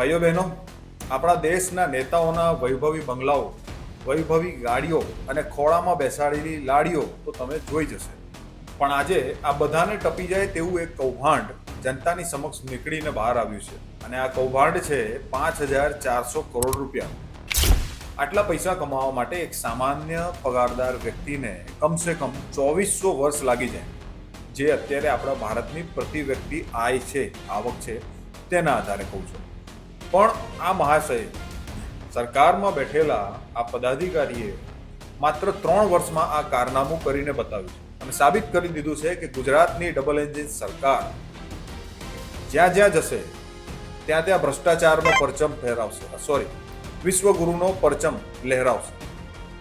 ભાઈઓ બહેનો, આપણા દેશના નેતાઓના વૈભવી બંગલાઓ, વૈભવી ગાડીઓ અને ખોળામાં બેસાડેલી લાડીઓ તો તમે જોઈ જશે. પણ આજે આ બધાને ટપી જાય તેવું એક કૌભાંડ જનતાની સમક્ષ નીકળીને બહાર આવ્યું છે. અને આ કૌભાંડ છે પાંચ હજાર ચારસો કરોડ રૂપિયા. આટલા પૈસા કમાવા માટે એક સામાન્ય પગારદાર વ્યક્તિને કમસે કમ ચોવીસો વર્ષ લાગી જાય. જે અત્યારે આપણા ભારતની પ્રતિ વ્યક્તિ આય છે, આવક છે, તેના આધારે કહું છું. પણ આ મહાશય સરકારમાં બેઠેલા આ પદાધિકારીએ માત્ર ત્રણ વર્ષમાં આ કારનામું કરીને બતાવ્યું છે. અને સાબિત કરી દીધું છે કે ગુજરાતની ડબલ એન્જિન સરકાર જ્યાં જ્યાં જશે, ત્યાં ત્યાં ભ્રષ્ટાચારનો પરચમ ફેરાવશે. સોરી વિશ્વગુરુનો પરચમ લહેરાવશે.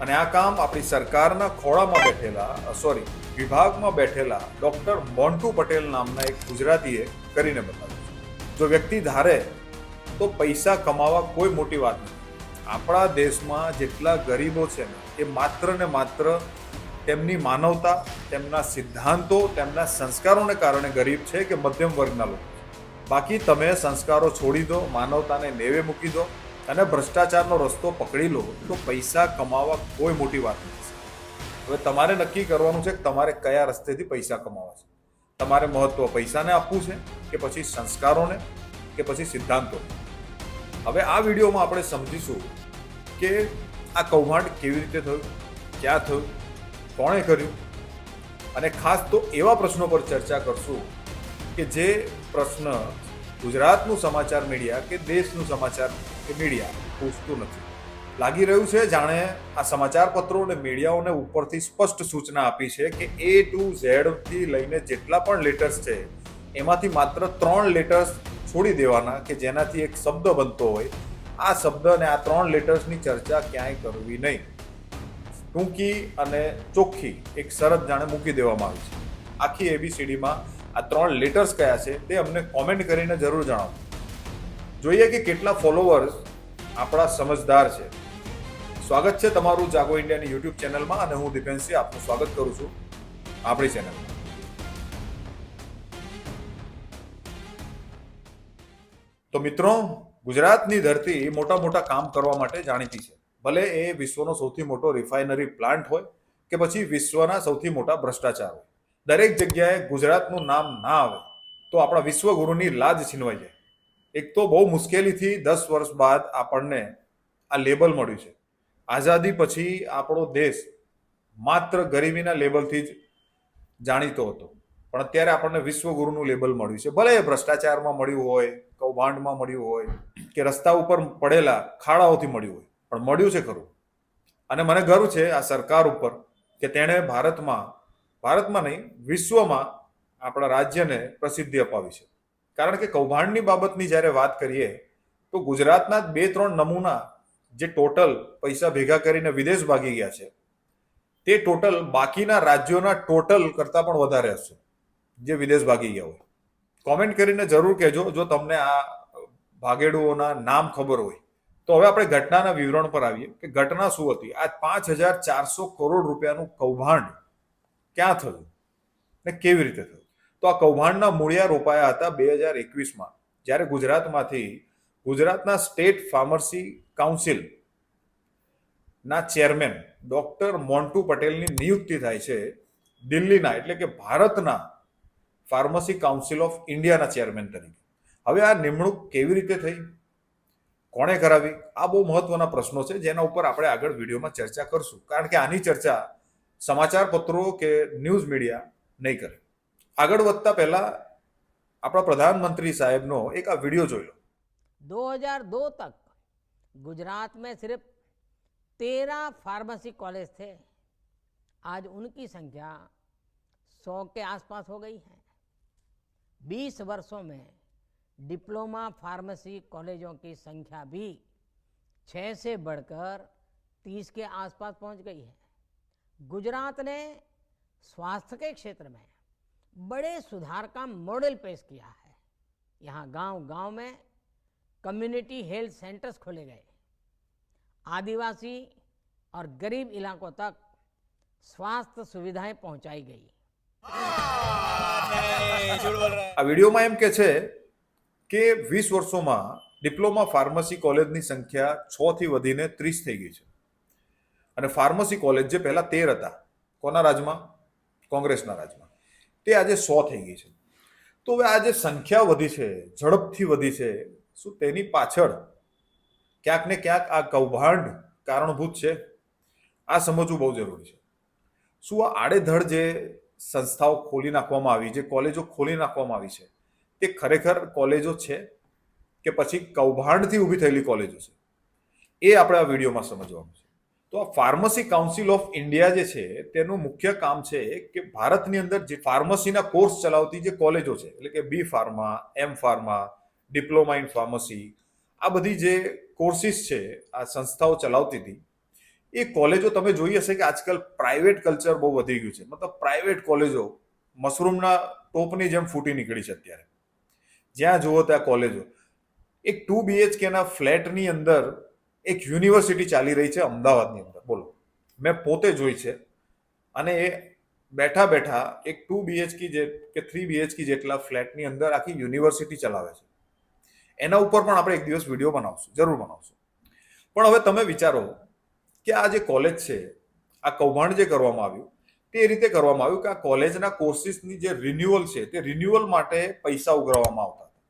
અને આ કામ આપણી સરકારના ખોળામાં બેઠેલા સોરી વિભાગમાં બેઠેલા ડૉક્ટર મોન્ટુ પટેલ નામના એક ગુજરાતીએ કરીને બતાવ્યું જો વ્યક્તિ ધારે તો પૈસા કમાવા કોઈ મોટી વાત નથી. આપણા દેશમાં જેટલા ગરીબો છે ને, એ માત્ર ને માત્ર તેમની માનવતા, તેમના સિદ્ધાંતો, તેમના સંસ્કારોને કારણે ગરીબ છે કે મધ્યમ વર્ગના લોકો બાકી તમે સંસ્કારો છોડી દો, માનવતાને નેવે મૂકી દો અને ભ્રષ્ટાચારનો રસ્તો પકડી લો, તો પૈસા કમાવા કોઈ મોટી વાત નથી. હવે તમારે નક્કી કરવાનું છે કે તમારે કયા રસ્તેથી પૈસા કમાવા છે? તમારે મહત્વ પૈસાને આપવું છે કે પછી સંસ્કારોને, કે પછી સિદ્ધાંતોને? હવે આ વિડીયોમાં આપણે સમજીશું કે આ કૌભાંડ કેવી રીતે થયું, ક્યાં થયું, કોણે કર્યું? અને ખાસ તો એવા પ્રશ્નો પર ચર્ચા કરશું કે જે પ્રશ્ન ગુજરાતનું સમાચાર મીડિયા કે દેશનું સમાચાર કે મીડિયા પૂછતું નથી. લાગી રહ્યું છે, જાણે આ સમાચાર પત્રો અને મીડિયાઓને ઉપરથી સ્પષ્ટ સૂચના આપી છે કે એ ટુ ઝેડથી લઈને જેટલા પણ લેટર્સ છે, એમાંથી માત્ર ત્રણ લેટર્સ છોડી દેવાના કે જેનાથી એક શબ્દ બનતો હોય. આ શબ્દ અને આ ત્રણ લેટર્સની ચર્ચા ક્યાંય કરવી નહીં. ટૂંકી અને ચોખ્ખી એક શરત જાણે મૂકી દેવામાં આવી છે. આખી એબીસીડીમાં આ ત્રણ લેટર્સ કયા છે તે અમને કોમેન્ટ કરીને જરૂર જણાવો. જોઈએ કે કેટલા ફોલોવર્સ આપણા સમજદાર છે. સ્વાગત છે તમારું જાગો ઇન્ડિયાની યુટ્યુબ ચેનલમાં અને હું દિપેન્સી આપનું સ્વાગત કરું છું આપણી ચેનલમાં. તો મિત્રો, ગુજરાતની ધરતી મોટા મોટા કામ કરવા માટે જાણીતી છે. ભલે એ વિશ્વનો સૌથી મોટો રિફાઇનરી પ્લાન્ટ હોય કે પછી વિશ્વના સૌથી મોટા ભ્રષ્ટાચાર હોય. દરેક જગ્યાએ ગુજરાતનું નામ ના આવે તો આપણા વિશ્વગુરુની લાજ છીનવાઈ જાય. એક તો બહુ મુશ્કેલીથી દસ વર્ષ બાદ આપણને આ લેબલ મળ્યું છે. આઝાદી પછી આપણો દેશ માત્ર ગરીબીના લેબલથી જ જાણીતો હતો. પણ અત્યારે આપણને વિશ્વગુરુનું લેબલ મળ્યું છે. ભલે એ ભ્રષ્ટાચારમાં મળ્યું હોય, કૌભાંડમાં મળ્યું હોય, કે રસ્તા ઉપર પડેલા ખાડાઓથી મળ્યું હોય, પણ મળ્યું છે ખરું. અને મને ગર્વ છે આ સરકાર ઉપર કે તેણે ભારતમાં ભારતમાં નહીં, વિશ્વમાં આપણા રાજ્યને પ્રસિદ્ધિ અપાવી છે. કારણ કે કૌભાંડની બાબતની જ્યારે વાત કરીએ, તો ગુજરાતના બે ત્રણ નમૂના જે ટોટલ પૈસા ભેગા કરીને વિદેશ ભાગી ગયા છે, તે ટોટલ બાકીના રાજ્યોના ટોટલ કરતાં પણ વધારે હશે. જે વિદેશ ભાગી ગયા હોય. કોમેન્ટ કરીને જરૂર કહેજો જો તમને આ ભાગેડુઓના નામ ખબર હોય. તો હવે આપણે ઘટનાના વિવરણ પર આવીએ કે ઘટના શું હતી? આ પાંચ હજાર ચારસો કરોડ રૂપિયાનું કૌભાંડ ક્યાં થયું ને કેવી રીતે થયું? તો આ કૌભાંડના મૂળિયા રોપાયા હતા બે હજાર એકવીસમાં, જ્યારે ગુજરાતમાંથી ગુજરાતના સ્ટેટ ફાર્મસી કાઉન્સિલ ના ચેરમેન ડોક્ટર મોન્ટુ પટેલની નિયુક્તિ થાય છે દિલ્હીના, એટલે કે ભારતના ફાર્મસી કાઉન્સિલ ઓફ ઇન્ડિયાના ચેરમેન તરીકે હવે આ નિમણૂક કેવી રીતે થઈ કોણે કરાવી આ બહુ મહત્વના પ્રશ્નો છે જેના ઉપર આપણે આગળ વિડીયોમાં ચર્ચા કરશું કારણ કે આની ચર્ચા સમાચાર પત્રો કે ન્યૂઝ મીડિયા નહીં કરે આગળ વધતા પહેલા આપણા પ્રધાનમંત્રી સાહેબનો એક આ વિડીયો જોઈ લો 2002 तक गुजरात में सिर्फ तेरह फार्मेसी कॉलेज थे आज उनकी संख्या सौ के आसपास हो गई है बीस वर्षों में डिप्लोमा फार्मेसी कॉलेजों की संख्या भी छः से बढ़कर तीस के आसपास पहुँच गई है। गुजरात ने स्वास्थ्य के क्षेत्र में बड़े सुधार का मॉडल पेश किया है। यहाँ गाँव गाँव में कम्युनिटी हेल्थ सेंटर्स खोले गए। आदिवासी और गरीब इलाकों तक स्वास्थ्य सुविधाएँ पहुंचाई गई। આ વિડીયોમાં એમ કે છે કે વીસ વર્ષોમાં ડિપ્લોમા ફાર્મસી કોલેજની સંખ્યા છ થી વધીને ત્રીસ થઈ ગઈ છે. અને ફાર્મસી કોલેજ જે પહેલા તેર હતા, કોના રાજમાં? કોંગ્રેસના રાજમાં. તે આજે સો થઈ ગઈ છે. તો હવે આ જે સંખ્યા વધી છે, ઝડપથી વધી છે, શું તેની પાછળ ક્યાંક ને ક્યાંક આ કૌભાંડ કારણભૂત છે? આ સમજવું બહુ જરૂરી છે. શું આ આડેધડ જે સંસ્થાઓ ખોલી નાખવામાં આવી, જે કોલેજો ખોલી નાખવામાં આવી છે, તે ખરેખર કોલેજો છે કે પછી કૌભાંડથી ઊભી થયેલી કોલેજો છે? એ આપણે આ વિડીયોમાં સમજવાનું છે. તો આ ફાર્મસી કાઉન્સિલ ઓફ ઇન્ડિયા જે છે, તેનું મુખ્ય કામ છે કે ભારતની અંદર જે ફાર્મસીના કોર્સ ચલાવતી જે કોલેજો છે, એટલે કે B pharma, M pharma, diploma in pharmacy, આ બધી જે કોર્સિસ છે, આ સંસ્થાઓ ચલાવતી હતી એ કોલેજો તમે જોઈ હશે કે આજકાલ પ્રાઇવેટ કલ્ચર બહુ વધી ગયું છે. મતલબ પ્રાઇવેટ કોલેજો મશરૂમના ટોપની જેમ ફૂટી નીકળી છે અત્યારે. જ્યાં જુઓ ત્યાં કોલેજો. એક ટુ બીએચકેના ફ્લેટની અંદર એક યુનિવર્સિટી ચાલી રહી છે અમદાવાદની અંદર. બોલો. મેં પોતે જોઈ છે અને એ બેઠા બેઠા એક ટુ બીએચકી જે કે થ્રી બીએચકી જેટલા ફ્લેટની અંદર આખી યુનિવર્સિટી ચલાવે છે. એના ઉપર પણ આપણે એક દિવસ વીડિયો બનાવશું. જરૂર બનાવશું. પણ હવે તમે વિચારો કે આ જે કોલેજ છે, આ કૌભાંડ જે કરવામાં આવ્યું, તે રીતે કરવામાં આવ્યું કે આ કોલેજના કોર્સિસની જે રિન્યુઅલ છે, તે રિન્યુઅલ માટે પૈસા ઉઘરાવવામાં આવતા હતા.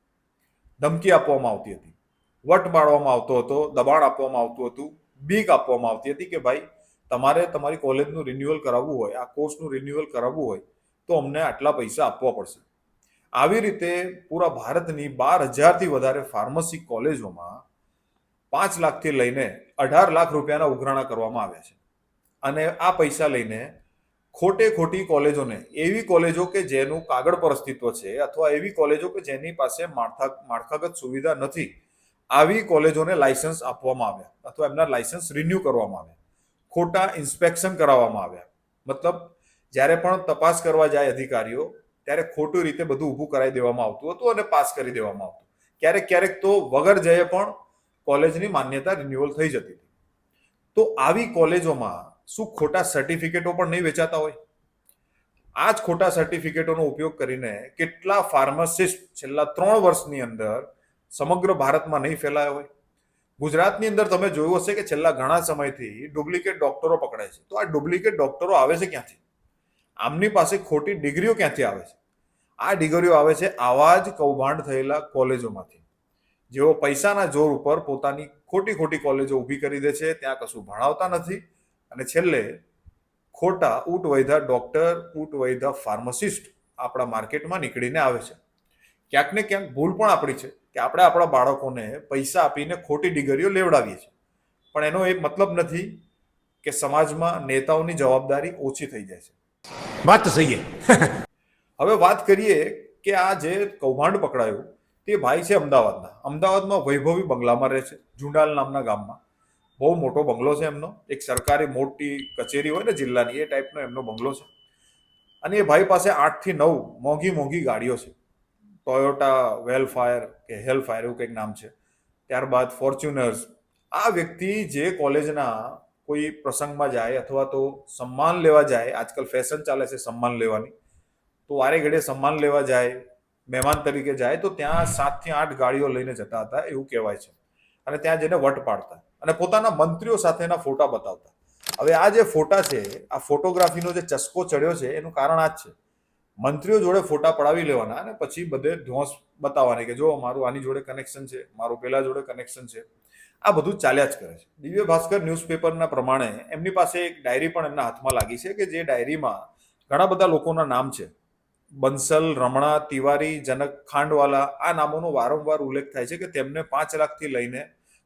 ધમકી આપવામાં આવતી હતી. વટ મારવામાં આવતો હતો, દબાણ આપવામાં આવતું હતું, બીક આપવામાં આવતી હતી કે ભાઈ, તમારે તમારી કોલેજનું રિન્યુઅલ કરાવવું હોય, આ કોર્સનું રિન્યુઅલ કરાવવું હોય, તો અમને આટલા પૈસા આપવા પડશે. આવી રીતે પૂરા ભારતની બાર હજારથી વધારે ફાર્મસી કોલેજોમાં પાંચ લાખથી લઈને અઢાર લાખ રૂપિયાના ઉઘરાણા કરવામાં આવ્યા છે. અને આ પૈસા લઈને ખોટે ખોટી કોલેજોને, એવી કોલેજો કે જેનું કાગળ પર અસ્તિત્વ છે અથવા એવી કોલેજો કે જેની પાસે માળખા માળખાગત સુવિધા નથી, આવી કોલેજોને લાયસન્સ આપવામાં આવ્યા અથવા એમના લાયસન્સ રિન્યૂ કરવામાં આવ્યા. ખોટા ઇન્સ્પેક્શન કરાવવામાં આવ્યા. મતલબ જ્યારે પણ તપાસ કરવા જાય અધિકારીઓ, ત્યારે ખોટી રીતે બધું ઊભું કરાવી દેવામાં આવતું હતું અને પાસ કરી દેવામાં આવતું. ક્યારેક ક્યારેક તો વગર જઈએ પણ કોલેજની માન્યતા રિન્યુઅલ થઈ જતી હતી. તો આવી કોલેજોમાં શું ખોટા સર્ટિફિકેટો પણ નહીં વેચાતા હોય? આ જ ખોટા સર્ટિફિકેટોનો ઉપયોગ કરીને કેટલા ફાર્માસિસ્ટ છેલ્લા ત્રણ વર્ષની અંદર સમગ્ર ભારતમાં નહીં ફેલાયા હોય? ગુજરાતની અંદર તમે જોયું હશે કે છેલ્લા ઘણા સમયથી ડુપ્લિકેટ ડોક્ટરો પકડાય છે. તો આ ડુપ્લિકેટ ડોક્ટરો આવે છે ક્યાંથી? આમની પાસે ખોટી ડિગ્રીઓ ક્યાંથી આવે છે? આ ડિગ્રીઓ આવે છે આવા જ કૌભાંડ થયેલા કોલેજોમાંથી. જેઓ પૈસાના જોર ઉપર પોતાની ખોટી ખોટી કોલેજો ઊભી કરી દે છે ત્યાં કશું ભણાવતા નથી. અને છેલ્લે ખોટા ઊંટ વૈધા ડૉક્ટર ઊંટ વૈધા ફાર્મસિસ્ટ આપણા માર્કેટમાં નીકળીને આવે છે. ક્યાંક ને ક્યાંક ભૂલ પણ આપણી છે કે આપણે આપણા બાળકોને પૈસા આપીને ખોટી ડિગ્રીઓ લેવડાવીએ છીએ. પણ એનો એ મતલબ નથી કે સમાજમાં નેતાઓની જવાબદારી ઓછી થઈ જાય છે. વાત તો સહી હવે વાત કરીએ કે આ જે કૌભાંડ પકડાયું તે ભાઈ છે અમદાવાદના. અમદાવાદમાં વૈભવી બંગલામાં રહે છે, જુંડાલ નામના ગામમાં. બહુ મોટો બંગલો છે એમનો. એક સરકારી મોટી કચેરી હોય ને જિલ્લાની, એ ટાઈપનો એમનો બંગલો છે. અને એ ભાઈ પાસે આઠથી નવ મોંઘી મોંઘી ગાડીઓ છે. ટોયોટા વેલફાયર કે હેલફાયર એવું કંઈક નામ છે. ત્યારબાદ ફોર્ચ્યુનર્સ આ વ્યક્તિ જે કોલેજના કોઈ પ્રસંગમાં જાય અથવા તો સન્માન લેવા જાય, આજકાલ ફેશન ચાલે છે સન્માન લેવાની, તો વારે ઘડે સન્માન લેવા જાય મહેમાન તરીકે જાય તો ત્યાં સાતથી આઠ ગાડીઓ લઈને જતા હતા, એવું કહેવાય છે. અને ત્યાં જઈને વટ પાડતા. અને પોતાના મંત્રીઓ સાથેના ફોટા બતાવતા. હવે આ જે ફોટા છે, આ ફોટોગ્રાફીનો જે ચસ્કો ચડ્યો છે, એનું કારણ આ જ છે. મંત્રીઓ જોડે ફોટા પડાવી લેવાના અને પછી બધે ધોંસ બતાવવાની કે જો મારું આની જોડે કનેક્શન છે, મારું પેલા જોડે કનેક્શન છે. આ બધું ચાલ્યા જ કરે છે. દિવ્ય ભાસ્કર ન્યૂઝપેપરના પ્રમાણે એમની પાસે એક ડાયરી પણ એમના હાથમાં લાગી છે કે જે ડાયરીમાં ઘણા બધા લોકોના નામ છે. બંસલ, રમણા, તિવારી, જનક, ખાંડવાલા આ નામોનો વારંવાર ઉલ્લેખ થાય છે કે તેમને પાંચ લાખથી લઈને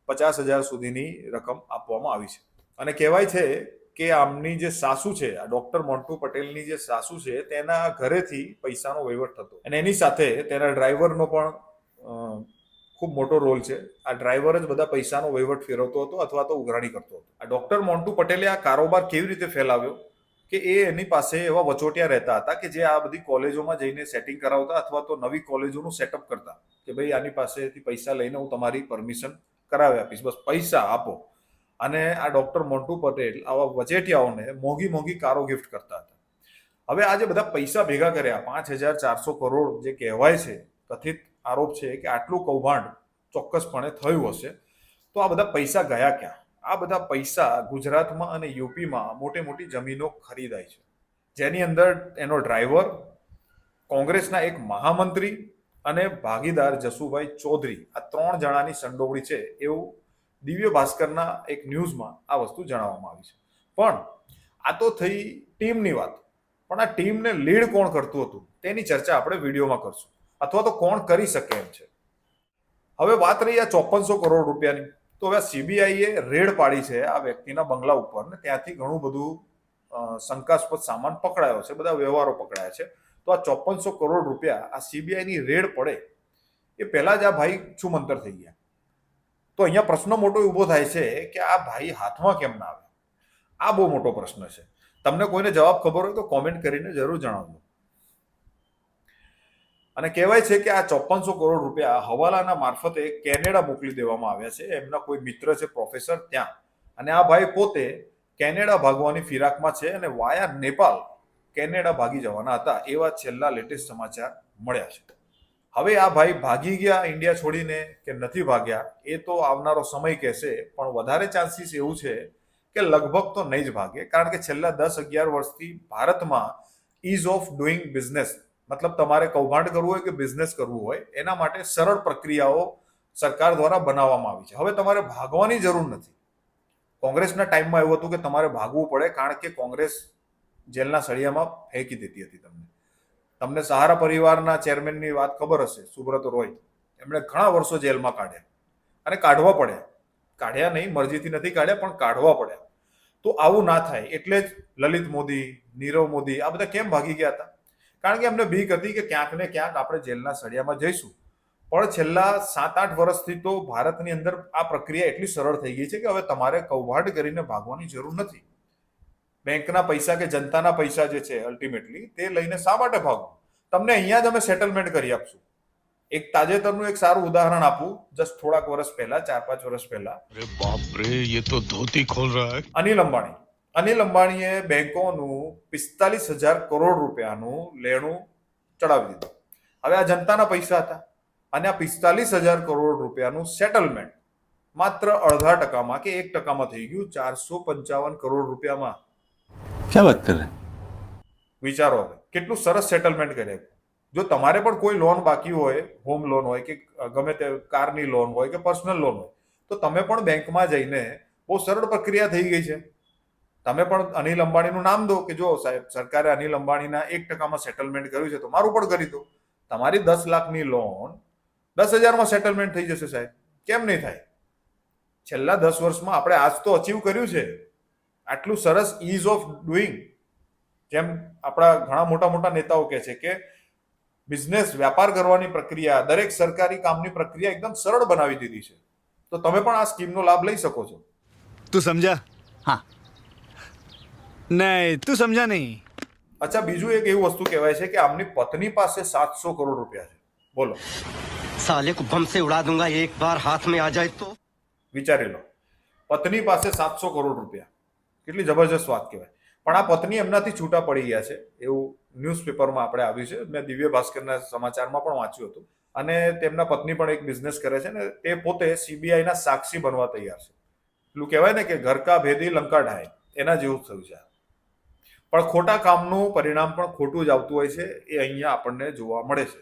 પચાસ હજાર સુધીની રકમ આપવામાં આવી છે. અને કહેવાય છે કે આમની જે સાસુ છે, આ ડોક્ટર મોન્ટુ પટેલની જે સાસુ છે, તેના ઘરેથી પૈસાનો વહીવટ થતો. અને એની સાથે તેના ડ્રાઈવરનો પણ ખૂબ મોટો રોલ છે. આ ડ્રાઈવર જ બધા પૈસાનો વહીવટ ફેરવતો હતો અથવા તો ઉઘરાણી કરતો હતો. આ ડોક્ટર મોન્ટુ પટેલે આ કારોબાર કેવી રીતે ફેલાવ્યો? કે એ એની પાસે એવા વચોટિયા રહેતા હતા કે જે આ બધી કોલેજોમાં જઈને સેટિંગ કરાવતા અથવા તો નવી કોલેજોનું સેટઅપ કરતા કે ભાઈ આની પાસેથી પૈસા લઈને હું તમારી પરમિશન કરાવી આપીશ. બસ પૈસા આપો. અને આ ડૉક્ટર મોન્ટુ પટેલ આવા વચેટિયાઓને મોંઘી મોંઘી કારો ગિફ્ટ કરતા હતા. હવે આ જે બધા પૈસા ભેગા કર્યા, પાંચ હજાર ચારસો કરોડ જે કહેવાય છે, કથિત આરોપ છે કે આટલું કૌભાંડ ચોક્કસપણે થયું હશે, તો આ બધા પૈસા ગયા ક્યાં? આ બધા પૈસા ગુજરાતમાં અને યુપીમાં મોટી મોટી જમીનો ખરીદાય છે. જેની અંદર એનો ડ્રાઈવર, કોંગ્રેસના એક મહામંત્રી અને ભાગીદાર જસુભાઈ ચૌધરી, આ ત્રણ જણાની સંડોવણી છે એવું દિવ્ય ભાસ્કરના એક ન્યૂઝમાં આ વસ્તુ જણાવવામાં આવી છે. પણ આ તો થઈ ટીમની વાત, પણ આ ટીમને લીડ કોણ કરતું હતું તેની ચર્ચા આપણે વિડીયોમાં કરશું. અથવા તો કોણ કરી શકે એમ છે. હવે વાત રહી આ ચોપનસો કરોડ રૂપિયાની. તો હવે સીબીઆઈએ રેડ પાડી છે આ વ્યક્તિના બંગલા ઉપર ને ત્યાંથી ઘણું બધું શંકાસ્પદ સામાન પકડાયો છે, બધા વ્યવહારો પકડાયા છે. તો આ ચોપનસો કરોડ રૂપિયા આ સીબીઆઈની રેડ પડે, એ પહેલાં જ આ ભાઈ છુમંતર થઈ ગયા. તો અહીંયા પ્રશ્ન મોટો ઊભો થાય છે કે આ ભાઈ હાથમાં કેમ ના આવે? આ બહુ મોટો પ્રશ્ન છે. તમને કોઈને જવાબ ખબર હોય તો કોમેન્ટ કરીને જરૂર જણાવજો. અને કહેવાય છે કે આ ચોપનસો કરોડ રૂપિયા હવાલાના મારફતે કેનેડા મોકલી દેવામાં આવ્યા છે. એમના કોઈ મિત્ર છે, પ્રોફેસર ત્યાં. અને આ ભાઈ પોતે કેનેડા ભાગવાની ફિરાકમાં છે અને વાયા નેપાલ કેનેડા ભાગી જવાના હતા એવા છેલ્લા લેટેસ્ટ સમાચાર મળ્યા છે. હવે આ ભાઈ ભાગી ગયા, ઇન્ડિયા છોડીને કે નથી ભાગ્યા, એ તો આવનારો સમય કહેશે, પણ વધારે ચાન્સીસ એવું છે કે લગભગ તો નહીં જ ભાગે, કારણ કે છેલ્લા દસ અગિયાર વર્ષથી ભારતમાં ઇઝ ઓફ ડુઈંગ બિઝનેસ મતલબ તમારે કૌભાંડ કરવું હોય કે બિઝનેસ કરવું હોય, એના માટે સરળ પ્રક્રિયાઓ સરકાર દ્વારા બનાવવામાં આવી છે. હવે તમારે ભાગવાની જરૂર નથી. કોંગ્રેસના ટાઈમમાં એવું હતું કે તમારે ભાગવું પડે કારણ કે કોંગ્રેસ જેલના સળિયામાં ફેંકી દેતી હતી તમને. તમને સહારા પરિવારના ચેરમેનની વાત ખબર હશે, સુબ્રત રોય. એમણે ઘણા વર્ષો જેલમાં કાઢ્યા. અને કાઢવા પડ્યા. કાઢ્યા નહીં, મરજીથી નથી કાઢ્યા, પણ કાઢવા પડ્યા. તો આવું ના થાય. એટલે જ લલિત મોદી, નીરવ મોદી આ બધા કેમ ભાગી ગયા હતા? કારણ કે એમને બીક હતી કે ક્યાંક ને ક્યાંક આપણે જેલના સળિયામાં જઈશું. પણ છેલ્લા સાત આઠ વર્ષથી તો ભારતની અંદર આ પ્રક્રિયા એટલી સરળ થઈ ગઈ છે કે હવે તમારે કૌભાંડ કરીને ભાગવાની જરૂર નથી. બેંકના પૈસા કે જનતાના પૈસા જે છે અલ્ટિમેટલી તે લઈને શા માટે ભાગવું? તમને અહીંયા જ અમે સેટલમેન્ટ કરી આપશું. એક તાજેતરનું એક સારું ઉદાહરણ આપું. જસ્ટ થોડાક વર્ષ પહેલા ચાર પાંચ વર્ષ પહેલા. બાપ રે યે તો ધોતી ખોલ રહા હે. અનિલ અંબાણી. અનિલ અંબાણીએ બેંકોનું પિસ્તાલીસ હજાર કરોડ રૂપિયાનું લેણું ચડાવી દીધું. હવે આ જનતાના પૈસા હતા. અને આ પિસ્તાલીસ હજાર કરોડ રૂપિયાનું સેટલમેન્ટ માત્ર અડધા ટકામાં કે એક ટકામાં થઈ ગયું ચારસો પંચાવન કરોડ રૂપિયામાં. ક્યાં વાત કરે? વિચારો હવે કેટલું સરસ સેટલમેન્ટ કરે જો તમારે પણ કોઈ લોન બાકી હોય હોમ લોન હોય કે ગમે તે કારની લોન હોય કે પર્સનલ લોન હોય તો તમે પણ બેંકમાં જઈને બહુ સરળ પ્રક્રિયા થઈ ગઈ છે. તમે પણ અનિલ અંબાણીનું નામ દો કે જો સાહેબ સરકારે અનિલ અંબાણીના એક ટકામાં સેટલમેન્ટ કર્યું છે તો મારું પણ કરી દો. તમારી દસ લાખની લોન દસ હજારમાં સેટલમેન્ટ થઈ જશે સાહેબ. કેમ નહીં થાય? છેલ્લા દસ વર્ષમાં આપણે આજ તો અચીવ કર્યું છે. આટલું સરસ ઇઝ ઓફ ડુઈંગ જેમ આપણા ઘણા મોટા મોટા નેતાઓ કહે છે કે બિઝનેસ વ્યાપાર કરવાની પ્રક્રિયા દરેક સરકારી કામની પ્રક્રિયા એકદમ સરળ બનાવી દીધી છે. તો તમે પણ આ સ્કીમનો લાભ લઈ શકો છો. તું સમજા? હા. નહીં તું સમજા નહીં. અચ્છા બીજું એક એવું વસ્તુ કહેવાય છે કે આમની પત્ની પાસે સાતસો કરોડ રૂપિયા છે. બોલો. સાલે કો બમ સે ઉડા દુંગા એક બાર હાથ મે આ જાય તો વિચારી લો. પત્ની પાસે સાતસો કરોડ રૂપિયા. કેટલી જબરજસ્ત વાત કહેવાય. પણ આ પત્ની એમનાથી છૂટા પડી ગયા છે. એવું ન્યૂઝપેપરમાં આપણે આવ્યું છે. મેં દિવ્ય ભાસ્કરના સમાચારમાં પણ વાંચ્યું હતું. અને તેમના પત્ની પણ એક બિઝનેસ કરે છે ને તે પોતે સીબીઆઈના સાક્ષી બનવા તૈયાર છે. એટલું કહેવાય ને કે ઘર કા ભેદી લંકા ઢાય. એના જેવું થયું છે પણ ખોટા કામનું પરિણામ પણ ખોટું જ આવતું હોય છે એ અહીંયા આપણને જોવા મળે છે.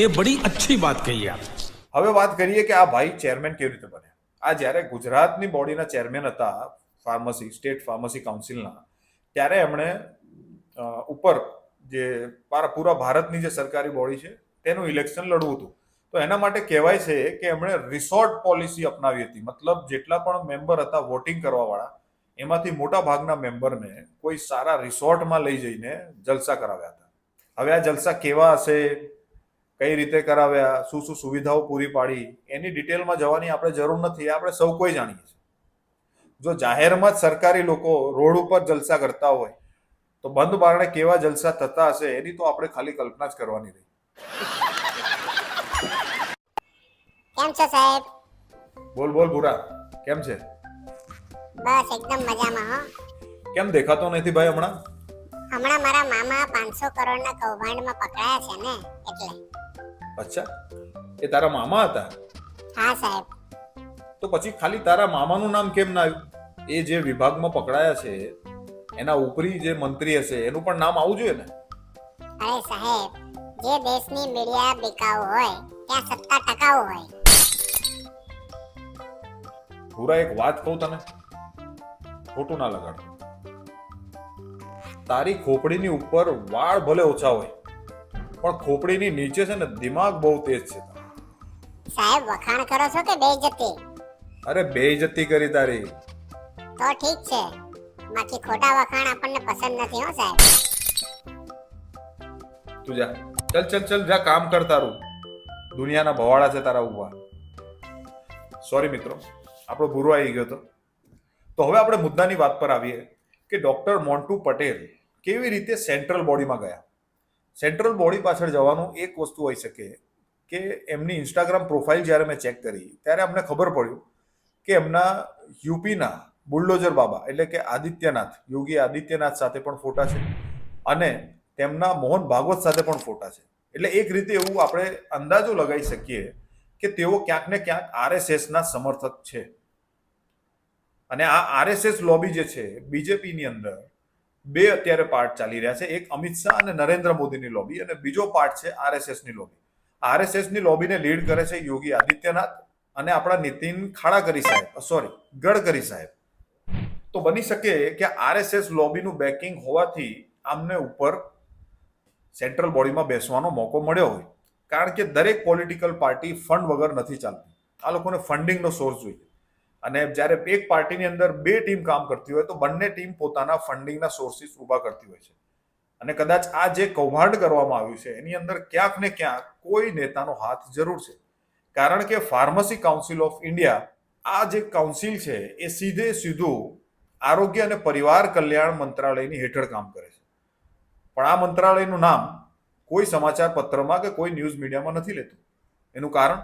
એ બડી અચ્છી વાત કહીએ આપ. હવે વાત કરીએ કે આ ભાઈ ચેરમેન કેવી રીતે બન્યા? આ જ્યારે ગુજરાતની બોડીના ચેરમેન હતા ફાર્મસી સ્ટેટ ફાર્મસી કાઉન્સિલના ત્યારે એમણે ઉપર જે પૂરા ભારતની જે સરકારી બોડી છે તેનું ઇલેક્શન લડવું હતું. તો એના માટે કહેવાય છે કે એમણે રિસોર્ટ પોલિસી અપનાવી હતી. મતલબ જેટલા પણ મેમ્બર હતા વોટિંગ કરવાવાળા એમાંથી મોટા ભાગના મેમ્બરને કોઈ સારા રિસોર્ટમાં લઈ જઈને જલસા કરાવ્યા હતા. હવે આ જલસા કેવા હશે કઈ રીતે કરાવ્યા શું શું સુવિધાઓ પૂરી પાડી એની ડિટેલમાં જવાની આપણે જરૂર નથી આપણે સૌ કોઈ જાણીએ છીએ. જો જાહેરમાં જ સરકારી લોકો રોડ ઉપર જલસા કરતા હોય તો બંધ બારણે કેવા જલસા થતા હશે એની તો આપણે ખાલી કલ્પના જ કરવાની રહી. કેમ છો સાહેબ? બોલ બોલ બુરા કેમ છે? બસ એકદમ મજામાં હો. કેમ દેખાતો નથી ભાઈ હમણાં? હમણાં મારા મામા પાંચસો કરોડના કૌભાંડમાં પકડાયા છે ને એટલે. અચ્છા. એ તારા મામા હતા? હા સાહેબ. તો પછી ખાલી તારા મામાનું નામ કેમ ના આવ્યું? એ જે વિભાગમાં પકડાયા છે એના ઉપરી જે મંત્રી હશે એનું પણ નામ આવવું જોઈએ ને? અરે સાહેબ જે દેશની મીડિયા બિકાઉ હોય ત્યાં સત્તા ટકાઉ હોય. પૂરા એક વાત કહું તને. ખોટું ના લગાડ તારી ખોપડીની ઉપર વાળ ભલે ઓછા હોય પણ ખોપડીની નીચે છે ને દિમાગ બહુ તેજ છે સાહેબ વખાણ કરો છો કે બેઇજ્જતી અરે બેઇજ્જતી કરી તારી. તો ઠીક છે. બાકી ખોટા વખાણ આપણને પસંદ નથી હો સાહેબ. તું જા. ચલ ચલ ચલ જા કામ કર તારું. દુનિયાના ભવાડા છે તારા ઊભા સોરી મિત્રો આપણો ભૂરો આવી ગયો હતો તો હવે આપણે મુદ્દાની વાત પર આવીએ કે ડૉક્ટર મોન્ટુ પટેલ કેવી રીતે સેન્ટ્રલ બોડીમાં ગયા? સેન્ટ્રલ બોડી પાછળ જવાનું એક વસ્તુ હોઈ શકે કે એમની ઇન્સ્ટાગ્રામ પ્રોફાઇલ જ્યારે મેં ચેક કરી, ત્યારે અમને ખબર પડ્યું કે એમના યુપીના બુલડોઝર બાબા એટલે કે આદિત્યનાથ, યોગી આદિત્યનાથ સાથે પણ ફોટા છે અને તેમના મોહન ભાગવત સાથે પણ ફોટા છે. એટલે એક રીતે એવું આપણે અંદાજો લગાવી શકીએ કે તેઓ ક્યાંક ને ક્યાંક આરએસએસના સમર્થક છે. અને આ આરએસએસ લોબી જે છે, બીજેપીની અંદર બે અત્યારે પાર્ટ ચાલી રહ્યા છે. એક અમિત શાહ અને નરેન્દ્ર મોદીની લોબી અને બીજો પાર્ટ છે આરએસએસની લોબી. આરએસએસની લોબીને લીડ કરે છે યોગી આદિત્યનાથ અને આપણા નીતિન ખાડાકરી સાહેબ સોરી ગડકરી સાહેબ. તો બની શકે કે આરએસએસ લોબીનું બેકિંગ હોવાથી આમને ઉપર સેન્ટ્રલ બોડીમાં બેસવાનો મોકો મળ્યો હોય. કારણ કે દરેક પોલિટિકલ પાર્ટી ફંડ વગર નથી ચાલતી. આ લોકોને ફંડિંગનો સોર્સ જોઈએ. અને જ્યારે એક પાર્ટીની અંદર બે ટીમ કામ કરતી હોય તો બંને ટીમ પોતાના ફંડિંગના સોર્સિસ ઊભા કરતી હોય છે. અને કદાચ આ જે કૌભાંડ કરવામાં આવ્યું છે એની અંદર ક્યાંક ને ક્યાંક કોઈ નેતાનો હાથ જરૂર છે. કારણ કે ફાર્મસી કાઉન્સિલ ઓફ ઇન્ડિયા આ જે કાઉન્સિલ છે એ સીધે સીધું આરોગ્ય અને પરિવાર કલ્યાણ મંત્રાલયની હેઠળ કામ કરે છે. પણ આ મંત્રાલયનું નામ કોઈ સમાચાર પત્રમાં કે કોઈ ન્યૂઝ મીડિયામાં નથી લેતું. એનું કારણ?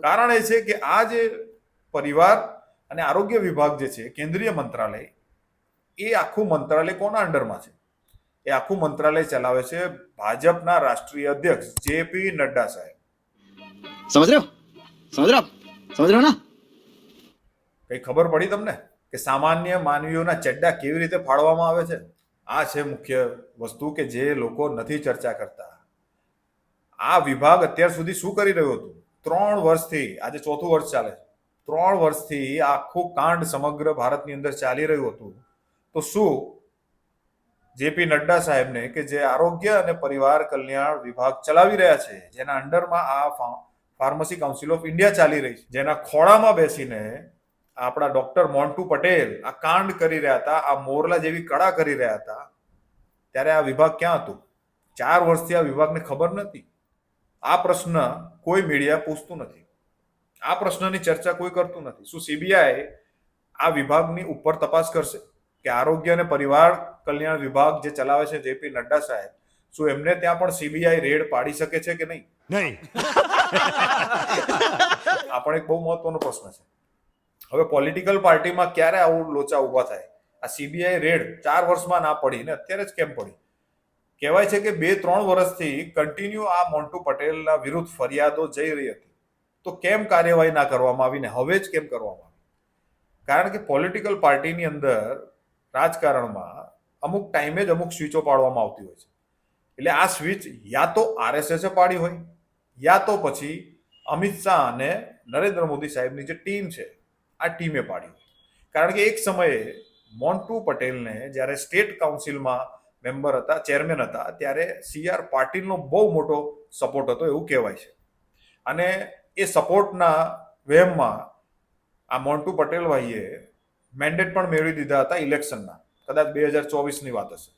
કારણ એ છે કે આ જે પરિવાર અને આરોગ્ય વિભાગ જે છે કેન્દ્રીય મંત્રાલય એ આખું મંત્રાલય કોના અંડરમાં છે? એ આખું મંત્રાલય ચલાવે છે ભાજપના રાષ્ટ્રીય અધ્યક્ષ જેપી નડ્ડા સાહેબ. સમજ રહ્યો? સમજ રહ્યો? કઈ ખબર પડી તમને કે સામાન્ય માનવીઓના ચડ્ડા કેવી રીતે ફાળવામાં આવે છે? આ છે મુખ્ય વસ્તુ કે જે લોકો નથી ચર્ચા કરતા. આ વિભાગ અત્યાર સુધી શું કરી રહ્યું હતું? ત્રણ વર્ષથી આજે ચોથું વર્ષ ચાલે છે. ત્રણ વર્ષથી આખું કાંડ સમગ્ર ભારતની અંદર ચાલી રહ્યું હતું. તો શું જેપી નડ્ડા સાહેબને કે જે આરોગ્ય અને પરિવાર કલ્યાણ વિભાગ ચલાવી રહ્યા છે, જેના અંડરમાં આ ફાર્મસી કાઉન્સિલ ઓફ ઇન્ડિયા ચાલી રહી છે, જેના ખોળામાં બેસીને આપણા ડોક્ટર મોન્ટુ પટેલ આ કાંડ કરી રહ્યા હતા, આ મોરલા જેવી કળા કરી રહ્યા હતા, ત્યારે આ વિભાગ ક્યાં હતું? ચાર વર્ષથી આ વિભાગને ખબર નથી. આ પ્રશ્ન કોઈ મીડિયા પૂછતું નથી. આ પ્રશ્નની ચર્ચા કોઈ કરતું નથી. શું સીબીઆઈ આ વિભાગની ઉપર તપાસ કરશે? કે આરોગ્ય અને પરિવાર કલ્યાણ વિભાગ જે ચલાવે છે જેપી નડ્ડા સાહેબ શું એમને ત્યાં પણ સીબીઆઈ રેડ પાડી શકે છે કે નહીં? નહીં. આ પણ એક બહુ મહત્વનો પ્રશ્ન છે. હવે પોલિટિકલ પાર્ટીમાં ક્યારે આવું લોચા ઊભા થાય? આ સીબીઆઈ રેડ ચાર વર્ષમાં ના પડી ને અત્યારે જ કેમ પડી? કહેવાય છે કે બે ત્રણ વર્ષથી કન્ટિન્યુ આ મોન્ટુ પટેલના વિરુદ્ધ ફરિયાદો જઈ રહી હતી. તો કેમ કાર્યવાહી ના કરવામાં આવી ને હવે જ કેમ કરવામાં આવી? કારણ કે પોલિટિકલ પાર્ટીની અંદર રાજકારણમાં અમુક ટાઈમે જ અમુક સ્વિચો પાડવામાં આવતી હોય છે. એટલે આ સ્વિચ યા તો આરએસએસે પાડી હોય, યા તો પછી અમિત શાહ અને નરેન્દ્ર મોદી સાહેબની જે ટીમ છે, આ ટીમે પાડી હોય. કારણ કે એક સમયે મોન્ટુ પટેલને જ્યારે સ્ટેટ કાઉન્સિલમાં મેમ્બર હતા ચેરમેન હતા, ત્યારે સી આર પાટીલનો બહુ મોટો સપોર્ટ હતો એવું કહેવાય છે. અને એ સપોર્ટના વહેમમાં આ મોન્ટુ પટેલ ભાઈએ મેન્ડેટ પણ મેળવી દીધા હતા ઇલેક્શનના. કદાચ બે હજાર ચોવીસની વાત હશે.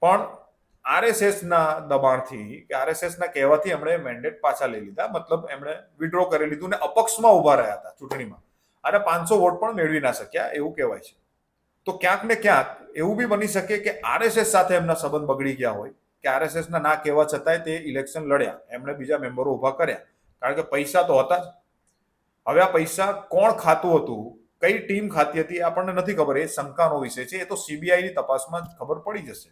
પણ આરએસએસના દબાણથી કે આરએસએસના કહેવાથી એમણે મેન્ડેટ પાછા લઈ લીધા. મતલબ એમણે વિડ્રો કરી લીધું ને અપક્ષમાં ઊભા રહ્યા હતા ચૂંટણીમાં. અને પાંચસો વોટ પણ મેળવી ના શક્યા એવું કહેવાય છે. તો ક્યાંક ને ક્યાંક એવું બી બની શકે કે આરએસએસ સાથે એમના સંબંધ બગડી ગયા હોય. કે આરએસએસના ના કહેવા છતાંય તે ઇલેક્શન લડ્યા. એમણે બીજા મેમ્બરો ઊભા કર્યા. કારણ કે પૈસા તો હતા જ. હવે આ પૈસા કોણ ખાતું હતું? કઈ ટીમ ખાતી હતી? આપણને નથી ખબર. એ શંકાનો વિષય છે. એ તો સીબીઆઈની તપાસમાં ખબર પડી જશે.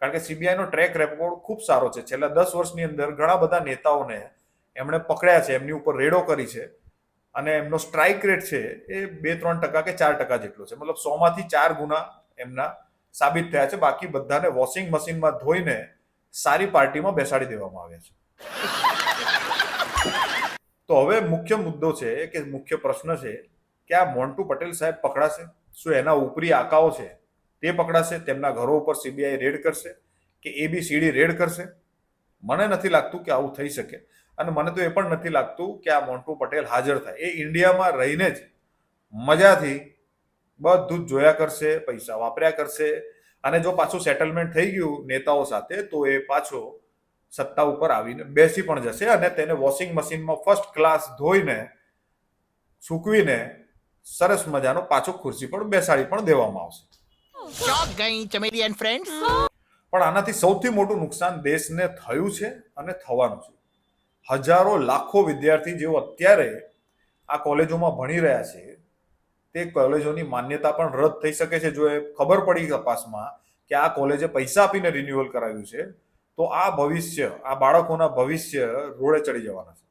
કારણ કે સીબીઆઈનો ટ્રેક રેકોર્ડ ખૂબ સારો છે. છેલ્લા દસ વર્ષની અંદર ઘણા બધા નેતાઓને એમણે પકડ્યા છે, એમની ઉપર રેડો કરી છે અને એમનો સ્ટ્રાઇક રેટ છે એ બે, ત્રણ ટકા કે ચાર ટકા જેટલો છે. મતલબ સોમાંથી ચાર ગુના એમના સાબિત થયા છે. બાકી બધાને વોશિંગ મશીનમાં ધોઈને સારી પાર્ટીમાં બેસાડી દેવામાં આવ્યા છે. તો હવે મુખ્ય મુદ્દો છે કે મુખ્ય પ્રશ્ન છે કે આ મોન્ટુ પટેલ સાહેબ પકડાશે? શું એના ઉપરી આકાઓ છે? તે પકડાશે? તેમના ઘરો ઉપર સીબીઆઈ રેડ કરશે? કે એબીસીડી રેડ કરશે? મને નથી લાગતું કે આવું થઈ શકે. અને મને તો એ પણ નથી લાગતું કે આ મોન્ટુ પટેલ હાજર થાય. એ ઇન્ડિયામાં રહીને જ મજાથી બધું જ જોયા કરશે, પૈસા વાપર્યા કરશે. અને જો પાછું સેટલમેન્ટ થઈ ગયું નેતાઓ સાથે, તો એ પાછો સત્તા ઉપર આવીને બેસી પણ જશે અને તેને વોશિંગ મશીનમાં ફર્સ્ટ ક્લાસ ધોઈને સૂકવીને સરસ મજાનો પાછો ખુરશી પર બેસાડી પણ દેવામાં આવશે. પણ આનાથી સૌથી મોટું નુકસાન દેશને થયું છે અને થવાનું છે. હજારો લાખો વિદ્યાર્થી જેઓ અત્યારે આ કોલેજોમાં ભણી રહ્યા છે તે કોલેજોની માન્યતા પણ રદ થઈ શકે છે. જો એ ખબર પડી તપાસમાં કે આ કોલેજે પૈસા આપીને રિન્યુઅલ કરાવ્યું છે તો આ ભવિષ્ય, આ બાળકોના ભવિષ્ય રોડે ચડી જવાના છે.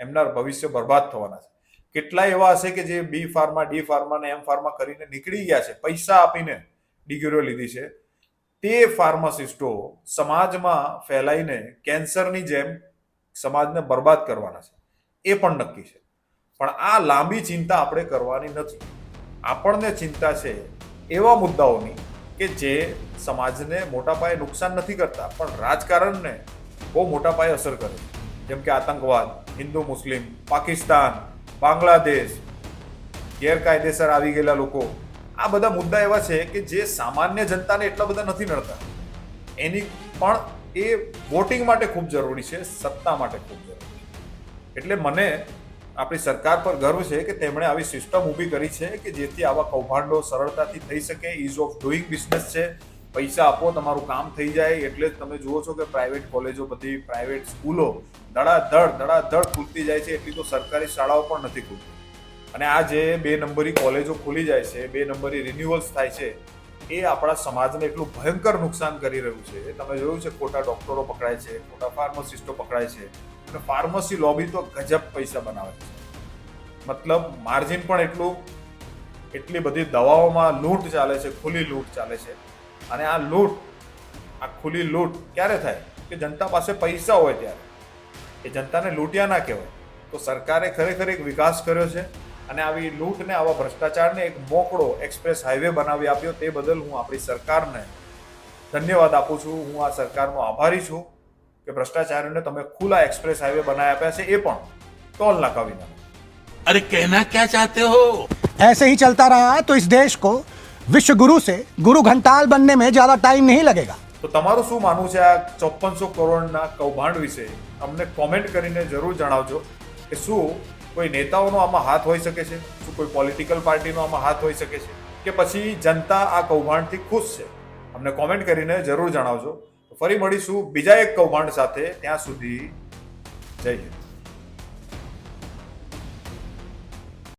એમના ભવિષ્ય બરબાદ થવાના છે. કેટલાય એવા હશે કે જે બી ફાર્મા ડી ફાર્મા ને એમ ફાર્મા કરીને નીકળી ગયા છે, પૈસા આપીને ડિગ્રીઓ લીધી છે. તે ફાર્માસિસ્ટો સમાજમાં ફેલાઈને કેન્સરની જેમ સમાજને બરબાદ કરવાના છે. એ પણ નક્કી છે. પણ આ લાંબી ચિંતા આપણે કરવાની નથી. આપણને ચિંતા છે એવા મુદ્દાઓની કે જે સમાજને મોટા પાયે નુકસાન નથી કરતા, પણ રાજકારણને બહુ મોટા પાયે અસર કરે છે. જેમ કે આતંકવાદ, હિન્દુ, મુસ્લિમ, પાકિસ્તાન, બાંગ્લાદેશ, ગેરકાયદેસર આવી ગયેલા લોકો. આ બધા મુદ્દા એવા છે કે જે સામાન્ય જનતાને એટલા બધા નથી નડતા. એની પણ એ વોટિંગ માટે ખૂબ જરૂરી છે, સત્તા માટે ખૂબ જરૂરી છે. એટલે મને આપણી સરકાર પર ગર્વ છે કે તેમણે આવી સિસ્ટમ ઊભી કરી છે કે જેથી આવા કૌભાંડો સરળતાથી થઈ શકે ઇઝ ઓફ ડુઈંગ બિઝનેસ છે. પૈસા આપો, તમારું કામ થઈ જાય, એટલે જ તમે જુઓ છો કે પ્રાઇવેટ કોલેજો બધી પ્રાઇવેટ સ્કૂલો ધડાધડ ધડાધડ ખૂલતી જાય છે, એટલી તો સરકારી શાળાઓ પણ નથી ખૂલતી. અને આ જે બે નંબરી કોલેજો ખુલી જાય છે, બે નંબરી રિન્યુઅલ્સ થાય છે, એ આપણા સમાજને એટલું ભયંકર નુકસાન કરી રહ્યું છે. તમે જોયું છે ખોટા ડોક્ટરો પકડાય છે, ખોટા ફાર્માસિસ્ટો પકડાય છે. અને ફાર્મસી લોબી તો ગજબ પૈસા બનાવે છે. મતલબ માર્જિન પણ એટલું, એટલી બધી દવાઓમાં લૂંટ ચાલે છે, ખુલ્લી લૂંટ ચાલે છે. અને આ લૂંટ, આ ખુલ્લી લૂંટ ક્યારે થાય? કે જનતા પાસે પૈસા હોય ત્યારે. એ જનતાને લૂંટ્યા ના કહેવાય. તો સરકારે ખરેખર એક વિકાસ કર્યો છે અને આવી લૂંટને, આવા ભ્રષ્ટાચારને એક મોકળો એક્સપ્રેસ હાઈવે બનાવી આપ્યો. તે બદલ હું આપણી સરકારને ધન્યવાદ આપું છું. હું આ સરકારનો આભારી છું. કે ભ્રષ્ટાચારીઓને તમે ખુલ્લા એક્સપ્રેસ હાઈવે બનાવી આપ્યા છે એ પણ ટોલ નાકા વિના अरे कहना क्या चाहते हो ऐसे ही चलता रहा तो इस देश को विश्व गुरु से गुरु घंटाल बनने में ज्यादा टाइम नहीं लगेगा તો તમારું શું માનવું છે આ ચોપ્પનસો કરોડના કૌભાંડ વિશે અમને કોમેન્ટ કરીને જરૂર જણાવજો કે શું કોઈ નેતાઓનો આમાં હાથ હોઈ શકે છે શું કોઈ પોલિટિકલ પાર્ટીનો આમાં હાથ હોઈ શકે છે કે પછી જનતા આ કૌભાંડથી ખુશ છે અમને કોમેન્ટ કરીને જરૂર જણાવજો ફરી મળીશું બીજા એક કૌભાંડ સાથે ત્યાં સુધી જય હિન્દ.